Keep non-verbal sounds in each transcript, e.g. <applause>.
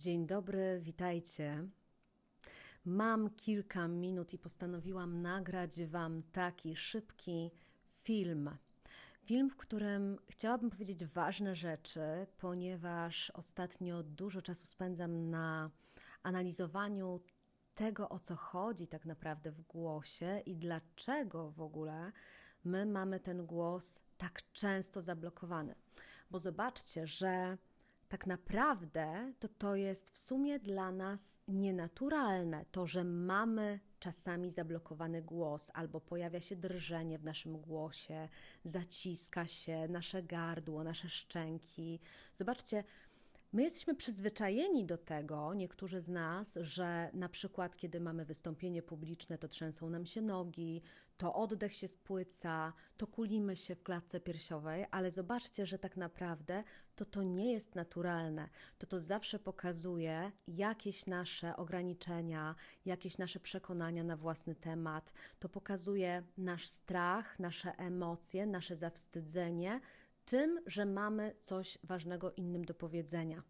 Dzień dobry, witajcie. Mam kilka minut i postanowiłam nagrać Wam taki szybki film. Film, w którym chciałabym powiedzieć ważne rzeczy, ponieważ ostatnio dużo czasu spędzam na analizowaniu tego, o co chodzi tak naprawdę w głosie i dlaczego w ogóle my mamy ten głos tak często zablokowany. Bo zobaczcie, że tak naprawdę to to jest w sumie dla nas nienaturalne, to, że mamy czasami zablokowany głos, albo pojawia się drżenie w naszym głosie, zaciska się nasze gardło, nasze szczęki. Zobaczcie, My jesteśmy przyzwyczajeni do tego, niektórzy z nas, że na przykład, kiedy mamy wystąpienie publiczne, to trzęsą nam się nogi, to oddech się spłyca, to kulimy się w klatce piersiowej, ale zobaczcie, że tak naprawdę to to nie jest naturalne. To to zawsze pokazuje jakieś nasze ograniczenia, jakieś nasze przekonania na własny temat. To pokazuje nasz strach, nasze emocje, nasze zawstydzenie, tym, że mamy coś ważnego innym do powiedzenia.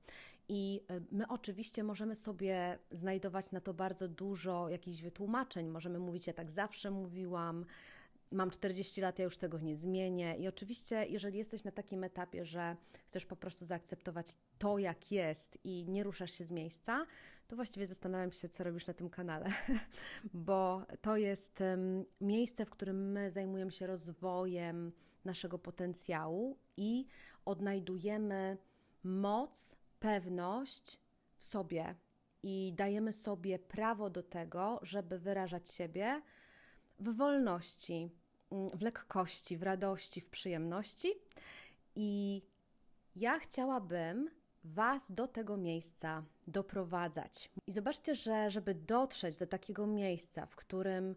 I e, my oczywiście możemy sobie znajdować na to bardzo dużo jakichś wytłumaczeń. Możemy mówić, ja tak zawsze mówiłam, mam 40 lat, ja już tego nie zmienię. I oczywiście, jeżeli jesteś na takim etapie, że chcesz po prostu zaakceptować to, jak jest i nie ruszasz się z miejsca, to właściwie zastanawiam się, co robisz na tym kanale, <laughs> bo to jest miejsce, w którym my zajmujemy się rozwojem naszego potencjału i odnajdujemy moc, pewność w sobie i dajemy sobie prawo do tego, żeby wyrażać siebie w wolności, mm, w lekkości, w radości, w przyjemności. I ja chciałabym Was do tego miejsca doprowadzać. I zobaczcie, że żeby dotrzeć do takiego miejsca, w którym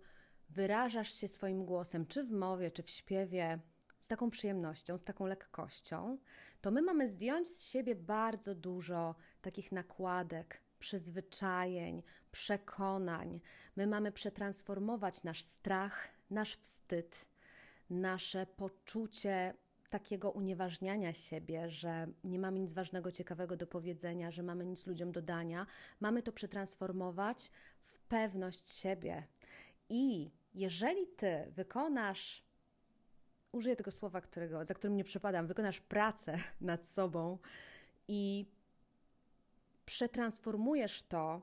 wyrażasz się swoim głosem, czy w mowie, czy w śpiewie, z taką przyjemnością, z taką lekkością, to my mamy zdjąć z siebie bardzo dużo takich nakładek, przyzwyczajeń, przekonań. My mamy przetransformować nasz strach, nasz wstyd, nasze poczucie takiego unieważniania siebie, że nie mamy nic ważnego, ciekawego do powiedzenia, że mamy nic ludziom do dania. Mamy to przetransformować w pewność siebie. I jeżeli ty wykonasz użyję tego słowa, którego, za którym nie przepadam, wykonasz pracę <laughs> nad sobą i przetransformujesz to,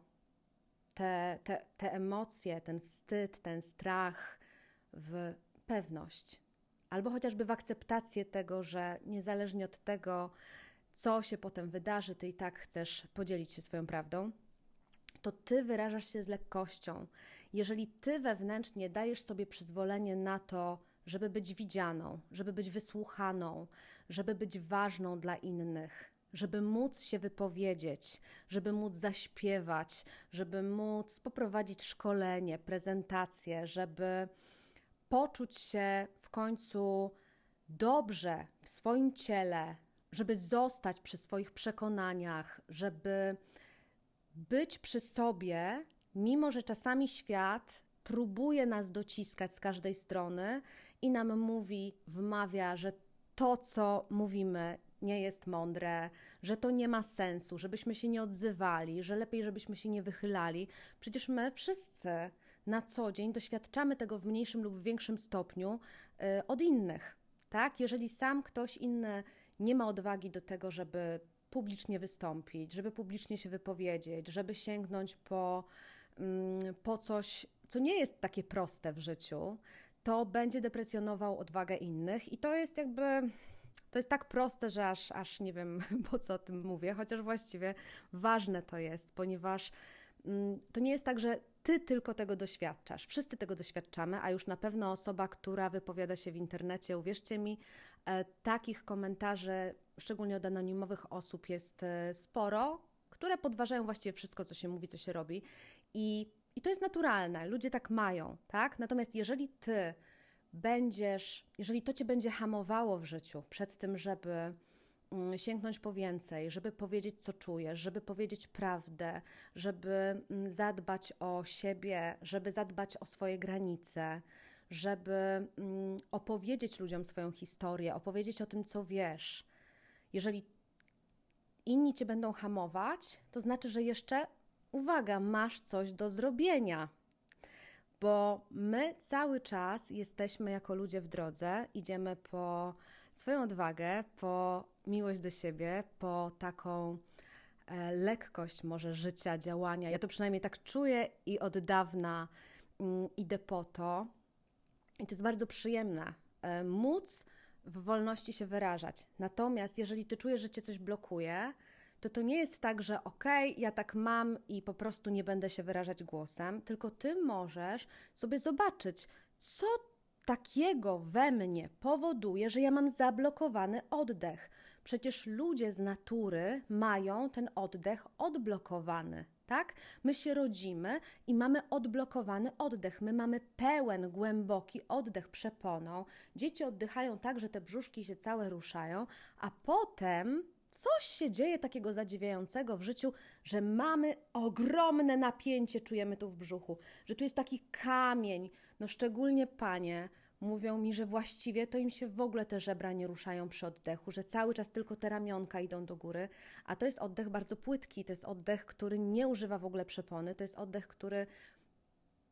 te, te, te emocje, ten wstyd, ten strach w pewność, albo chociażby w akceptację tego, że niezależnie od tego, co się potem wydarzy, ty i tak chcesz podzielić się swoją prawdą, to ty wyrażasz się z lekkością. Jeżeli ty wewnętrznie dajesz sobie przyzwolenie na to, żeby być widzianą, żeby być wysłuchaną, żeby być ważną dla innych, żeby móc się wypowiedzieć, żeby móc zaśpiewać, żeby móc poprowadzić szkolenie, prezentację, żeby poczuć się w końcu dobrze w swoim ciele, żeby zostać przy swoich przekonaniach, żeby być przy sobie, mimo że czasami świat próbuje nas dociskać z każdej strony i nam mówi, wmawia, że to, co mówimy, nie jest mądre, że to nie ma sensu, żebyśmy się nie odzywali, że lepiej, żebyśmy się nie wychylali. Przecież my wszyscy na co dzień doświadczamy tego w mniejszym lub większym stopniu yy, od innych. Tak? Jeżeli sam ktoś inny nie ma odwagi do tego, żeby publicznie wystąpić, żeby publicznie się wypowiedzieć, żeby sięgnąć po, mm, po coś, co nie jest takie proste w życiu, to będzie deprecjonował odwagę innych i to jest jakby. To jest tak proste, że aż, aż nie wiem <laughs> po co o tym mówię, chociaż właściwie ważne to jest, ponieważ mm, to nie jest tak, że ty tylko tego doświadczasz. Wszyscy tego doświadczamy, a już na pewno osoba, która wypowiada się w internecie, uwierzcie mi, e, takich komentarzy, szczególnie od anonimowych osób, jest e, sporo, które podważają właściwie wszystko, co się mówi, co się robi. I i to jest naturalne, ludzie tak mają, tak? Natomiast jeżeli ty będziesz, jeżeli to cię będzie hamowało w życiu przed tym, żeby mm, sięgnąć po więcej, żeby powiedzieć, co czujesz, żeby powiedzieć prawdę, żeby mm, zadbać o siebie, żeby zadbać o swoje granice, żeby mm, opowiedzieć ludziom swoją historię, opowiedzieć o tym, co wiesz. Jeżeli inni cię będą hamować, to znaczy, że jeszcze, uwaga, masz coś do zrobienia. Bo my cały czas jesteśmy jako ludzie w drodze, idziemy po swoją odwagę, po miłość do siebie, po taką e, lekkość może życia, działania. Ja to przynajmniej tak czuję i od dawna mm, idę po to. I to jest bardzo przyjemne. E, móc w wolności się wyrażać. Natomiast jeżeli ty czujesz, że cię coś blokuje, to to nie jest tak, że okej, ja tak mam i po prostu nie będę się wyrażać głosem, tylko ty możesz sobie zobaczyć, co takiego we mnie powoduje, że ja mam zablokowany oddech. Przecież ludzie z natury mają ten oddech odblokowany, tak? My się rodzimy i mamy odblokowany oddech. My mamy pełen, głęboki oddech przeponą. Dzieci oddychają tak, że te brzuszki się całe ruszają, a potem coś się dzieje takiego zadziwiającego w życiu, że mamy ogromne napięcie, czujemy tu w brzuchu, że tu jest taki kamień. No szczególnie panie mówią mi, że właściwie to im się w ogóle te żebra nie ruszają przy oddechu, że cały czas tylko te ramionka idą do góry, a to jest oddech bardzo płytki, to jest oddech, który nie używa w ogóle przepony, to jest oddech, który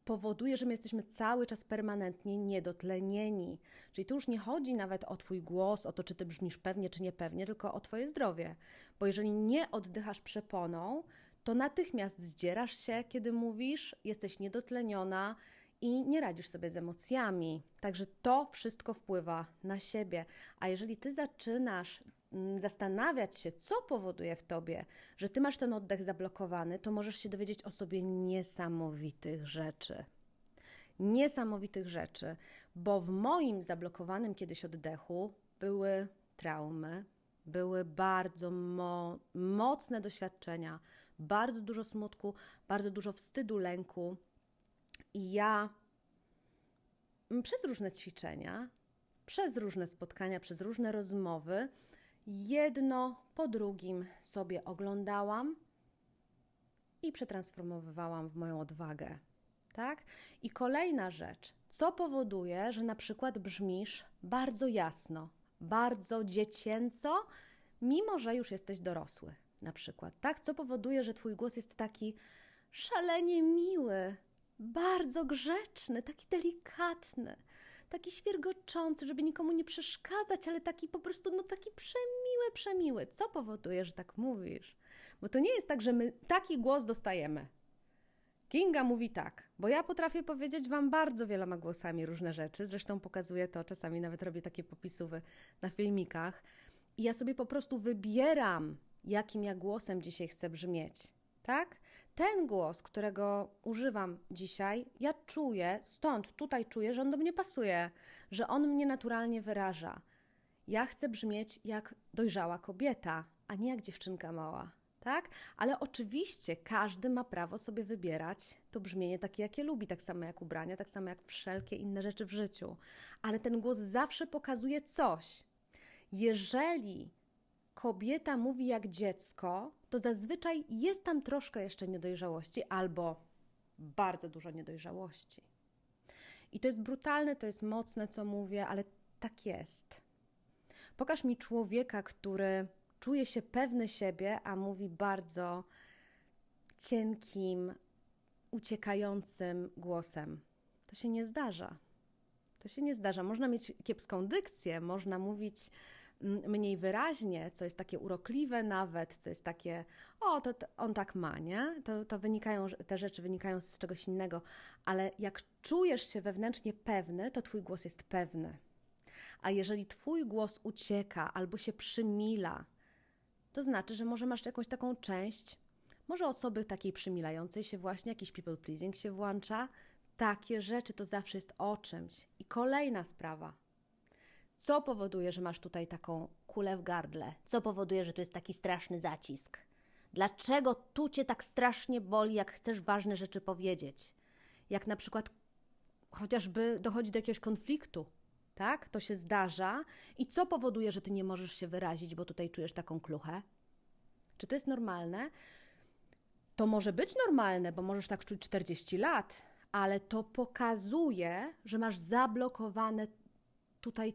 powoduje, że my jesteśmy cały czas permanentnie niedotlenieni. Czyli tu już nie chodzi nawet o Twój głos, o to, czy Ty brzmisz pewnie, czy niepewnie, tylko o Twoje zdrowie. Bo jeżeli nie oddychasz przeponą, to natychmiast zdzierasz się, kiedy mówisz, jesteś niedotleniona i nie radzisz sobie z emocjami. Także to wszystko wpływa na siebie. A jeżeli Ty zaczynasz zastanawiać się, co powoduje w tobie, że ty masz ten oddech zablokowany, to możesz się dowiedzieć o sobie niesamowitych rzeczy. Niesamowitych rzeczy, bo w moim zablokowanym kiedyś oddechu były traumy, były bardzo mo mocne doświadczenia, bardzo dużo smutku, bardzo dużo wstydu, lęku. I ja mm, przez różne ćwiczenia, przez różne spotkania, przez różne rozmowy, jedno po drugim sobie oglądałam i przetransformowywałam w moją odwagę. Tak? I kolejna rzecz, co powoduje, że na przykład brzmisz bardzo jasno, bardzo dziecięco, mimo że już jesteś dorosły, na przykład. Tak? Co powoduje, że twój głos jest taki szalenie miły, bardzo grzeczny, taki delikatny taki świergoczący, żeby nikomu nie przeszkadzać, ale taki po prostu, no taki przemiły, przemiły. Co powoduje, że tak mówisz? Bo to nie jest tak, że my taki głos dostajemy. Kinga mówi tak, bo ja potrafię powiedzieć Wam bardzo wieloma głosami różne rzeczy, zresztą pokazuję to, czasami nawet robię takie popisówy na filmikach i ja sobie po prostu wybieram, jakim ja głosem dzisiaj chcę brzmieć, tak? Ten głos, którego używam dzisiaj, ja czuję, stąd tutaj czuję, że on do mnie pasuje, że on mnie naturalnie wyraża. Ja chcę brzmieć jak dojrzała kobieta, a nie jak dziewczynka mała, tak? Ale oczywiście każdy ma prawo sobie wybierać to brzmienie takie, jakie lubi, tak samo jak ubrania, tak samo jak wszelkie inne rzeczy w życiu. Ale ten głos zawsze pokazuje coś. Jeżeli kobieta mówi jak dziecko, to zazwyczaj jest tam troszkę jeszcze niedojrzałości albo bardzo dużo niedojrzałości. I to jest brutalne, to jest mocne, co mówię, ale tak jest. Pokaż mi człowieka, który czuje się pewny siebie, a mówi bardzo cienkim, uciekającym głosem. To się nie zdarza. To się nie zdarza. Można mieć kiepską dykcję, można mówić mniej wyraźnie, co jest takie urokliwe nawet, co jest takie, o, to, to on tak ma, nie? To, to wynikają, te rzeczy wynikają z czegoś innego, ale jak czujesz się wewnętrznie pewny, to twój głos jest pewny. A jeżeli twój głos ucieka albo się przymila, to znaczy, że może masz jakąś taką część, może osoby takiej przymilającej się właśnie, jakiś people pleasing się włącza. Takie rzeczy to zawsze jest o czymś. I kolejna sprawa – co powoduje, że masz tutaj taką kulę w gardle? Co powoduje, że tu jest taki straszny zacisk? Dlaczego tu cię tak strasznie boli, jak chcesz ważne rzeczy powiedzieć? Jak na przykład chociażby dochodzi do jakiegoś konfliktu, tak? To się zdarza. I co powoduje, że ty nie możesz się wyrazić, bo tutaj czujesz taką kluchę? Czy to jest normalne? To może być normalne, bo możesz tak czuć 40 lat, ale to pokazuje, że masz zablokowane tutaj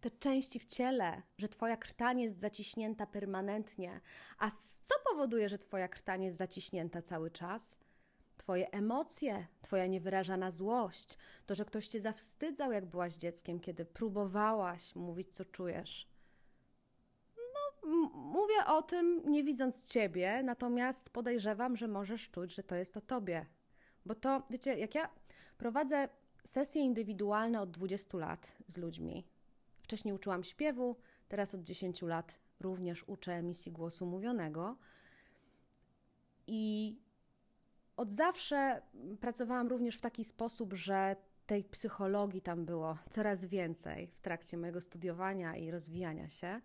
te części w ciele, że Twoja krtań jest zaciśnięta permanentnie. A co powoduje, że Twoja krtań jest zaciśnięta cały czas? Twoje emocje, Twoja niewyrażana złość, to, że ktoś Cię zawstydzał, jak byłaś dzieckiem, kiedy próbowałaś mówić, co czujesz. No, mówię o tym, nie widząc Ciebie, natomiast podejrzewam, że możesz czuć, że to jest o Tobie. Bo to, wiecie, jak ja prowadzę sesje indywidualne od 20 lat z ludźmi, wcześniej uczyłam śpiewu, teraz od 10 lat również uczę emisji głosu mówionego i od zawsze pracowałam również w taki sposób, że tej psychologii tam było coraz więcej w trakcie mojego studiowania i rozwijania się,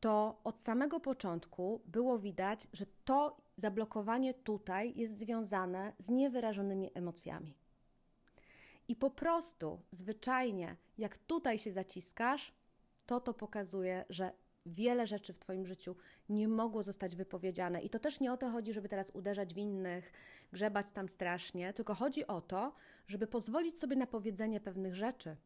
to od samego początku było widać, że to zablokowanie tutaj jest związane z niewyrażonymi emocjami. I po prostu, zwyczajnie, jak tutaj się zaciskasz, to to pokazuje, że wiele rzeczy w Twoim życiu nie mogło zostać wypowiedziane. I to też nie o to chodzi, żeby teraz uderzać w innych, grzebać tam strasznie, tylko chodzi o to, żeby pozwolić sobie na powiedzenie pewnych rzeczy,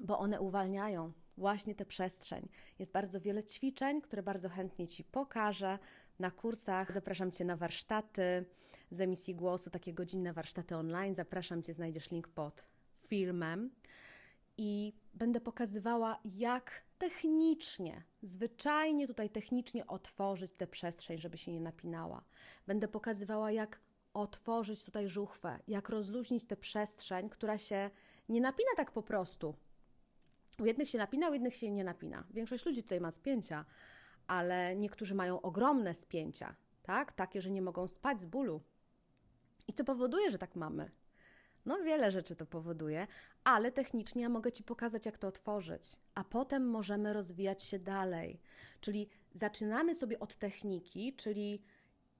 bo one uwalniają właśnie tę przestrzeń. Jest bardzo wiele ćwiczeń, które bardzo chętnie Ci pokażę na kursach. Zapraszam Cię na warsztaty z emisji głosu, takie godzinne warsztaty online. Zapraszam Cię, znajdziesz link pod filmem i będę pokazywała, jak technicznie, zwyczajnie tutaj technicznie otworzyć tę przestrzeń, żeby się nie napinała. Będę pokazywała, jak otworzyć tutaj żuchwę, jak rozluźnić tę przestrzeń, która się nie napina tak po prostu. U jednych się napina, u jednych się nie napina. Większość ludzi tutaj ma spięcia, ale niektórzy mają ogromne spięcia, tak? Takie, że nie mogą spać z bólu. I co powoduje, że tak mamy? No, wiele rzeczy to powoduje, ale technicznie ja mogę Ci pokazać, jak to otworzyć, a potem możemy rozwijać się dalej. Czyli zaczynamy sobie od techniki, czyli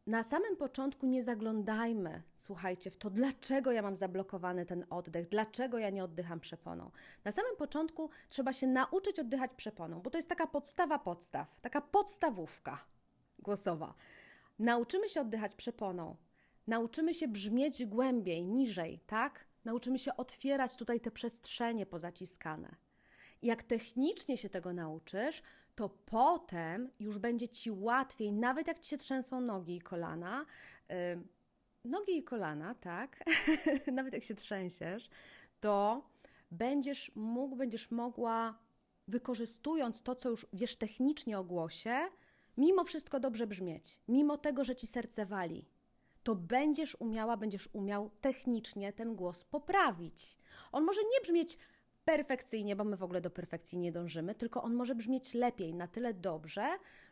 na samym początku nie zaglądajmy, słuchajcie, w to, dlaczego ja mam zablokowany ten oddech, dlaczego ja nie oddycham przeponą. Na samym początku trzeba się nauczyć oddychać przeponą, bo to jest taka podstawa podstaw, taka podstawówka głosowa. Nauczymy się oddychać przeponą, nauczymy się brzmieć głębiej, niżej, tak? Nauczymy się otwierać tutaj te przestrzenie pozaciskane. Jak technicznie się tego nauczysz, to potem już będzie ci łatwiej, nawet jak ci się trzęsą nogi i kolana. Yy, nogi i kolana, tak? <laughs> nawet jak się trzęsiesz, to będziesz mógł, będziesz mogła, wykorzystując to, co już wiesz technicznie o głosie, mimo wszystko dobrze brzmieć, mimo tego, że ci serce wali to będziesz umiała, będziesz umiał technicznie ten głos poprawić. On może nie brzmieć perfekcyjnie, bo my w ogóle do perfekcji nie dążymy, tylko on może brzmieć lepiej, na tyle dobrze,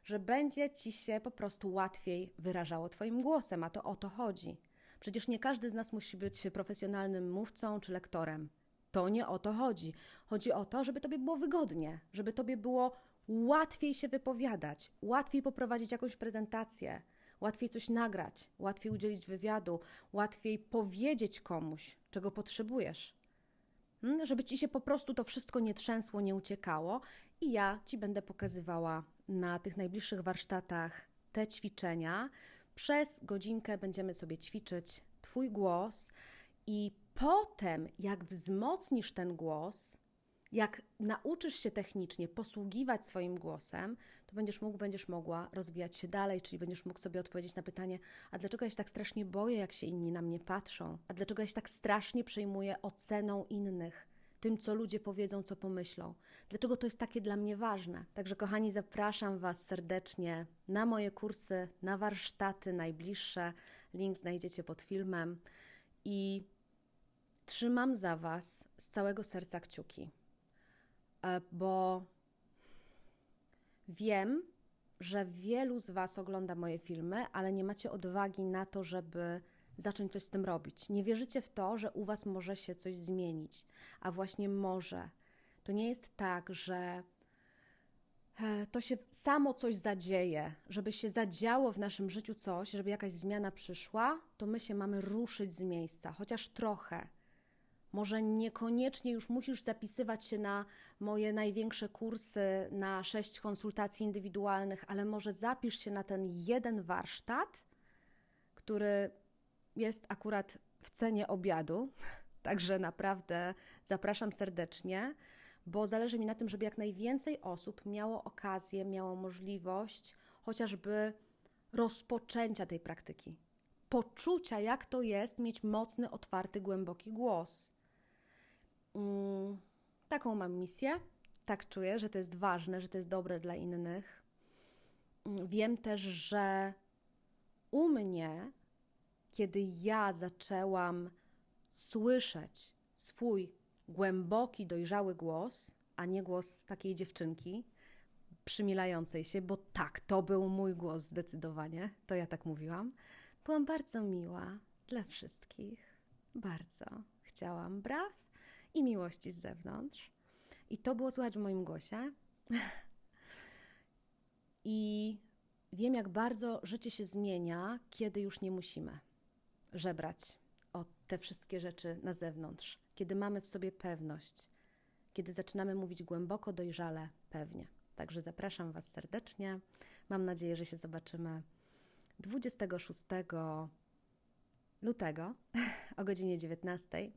że będzie ci się po prostu łatwiej wyrażało Twoim głosem, a to o to chodzi. Przecież nie każdy z nas musi być profesjonalnym mówcą czy lektorem. To nie o to chodzi. Chodzi o to, żeby Tobie było wygodnie, żeby Tobie było łatwiej się wypowiadać, łatwiej poprowadzić jakąś prezentację, łatwiej coś nagrać, łatwiej udzielić wywiadu, łatwiej powiedzieć komuś, czego potrzebujesz. Hmm? Żeby ci się po prostu to wszystko nie trzęsło, nie uciekało, i ja ci będę pokazywała na tych najbliższych warsztatach te ćwiczenia. Przez godzinkę będziemy sobie ćwiczyć Twój głos, i potem, jak wzmocnisz ten głos, jak nauczysz się technicznie posługiwać swoim głosem, to będziesz mógł, będziesz mogła rozwijać się dalej, czyli będziesz mógł sobie odpowiedzieć na pytanie, a dlaczego ja się tak strasznie boję, jak się inni na mnie patrzą? A dlaczego ja się tak strasznie przejmuję oceną innych? Tym, co ludzie powiedzą, co pomyślą. Dlaczego to jest takie dla mnie ważne? Także, kochani, zapraszam Was serdecznie na moje kursy, na warsztaty najbliższe. Link znajdziecie pod filmem. I trzymam za Was z całego serca kciuki. E, bo wiem, że wielu z Was ogląda moje filmy, ale nie macie odwagi na to, żeby zacząć coś z tym robić. Nie wierzycie w to, że u Was może się coś zmienić, a właśnie może. To nie jest tak, że e, to się samo coś zadzieje, żeby się zadziało w naszym życiu coś, żeby jakaś zmiana przyszła, to my się mamy ruszyć z miejsca, chociaż trochę. Może niekoniecznie już musisz zapisywać się na moje największe kursy, na sześć konsultacji indywidualnych, ale może zapisz się na ten jeden warsztat, który jest akurat w cenie obiadu. <laughs> Także naprawdę zapraszam serdecznie, bo zależy mi na tym, żeby jak najwięcej osób miało okazję, miało możliwość chociażby rozpoczęcia tej praktyki, poczucia, jak to jest mieć mocny, otwarty, głęboki głos. Mm, taką mam misję, tak czuję, że to jest ważne, że to jest dobre dla innych. Mm, Wiem też, że u mnie, kiedy ja zaczęłam słyszeć swój głęboki, dojrzały głos, a nie głos takiej dziewczynki przymilającej się, bo tak, to był mój głos zdecydowanie, to ja tak mówiłam. Byłam bardzo miła dla wszystkich, bardzo chciałam braw i miłości z zewnątrz. I to było słychać w moim głosie. <laughs> I wiem, jak bardzo życie się zmienia, kiedy już nie musimy żebrać o te wszystkie rzeczy na zewnątrz, kiedy mamy w sobie pewność, kiedy zaczynamy mówić głęboko, dojrzale, pewnie. Także zapraszam Was serdecznie. Mam nadzieję, że się zobaczymy 26 lutego <laughs> o godzinie 19,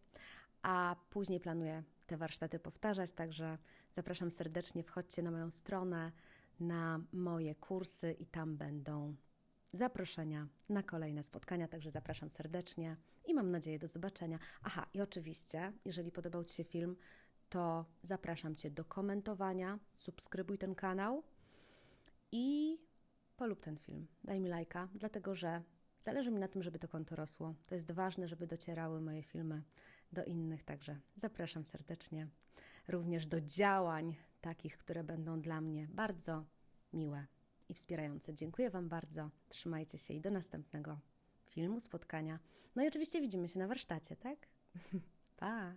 a później planuję te warsztaty powtarzać, także zapraszam serdecznie. Wchodźcie na moją stronę, na moje kursy i tam będą zaproszenia na kolejne spotkania, także zapraszam serdecznie i mam nadzieję do zobaczenia. Aha, i oczywiście, jeżeli podobał Ci się film, to zapraszam Cię do komentowania, subskrybuj ten kanał i polub ten film. Daj mi lajka, dlatego że zależy mi na tym, żeby to konto rosło. To jest ważne, żeby docierały moje filmy do innych, także zapraszam serdecznie również do działań takich, które będą dla mnie bardzo miłe i wspierające. Dziękuję Wam bardzo. Trzymajcie się i do następnego filmu, spotkania. No i oczywiście widzimy się na warsztacie, tak? <laughs> pa!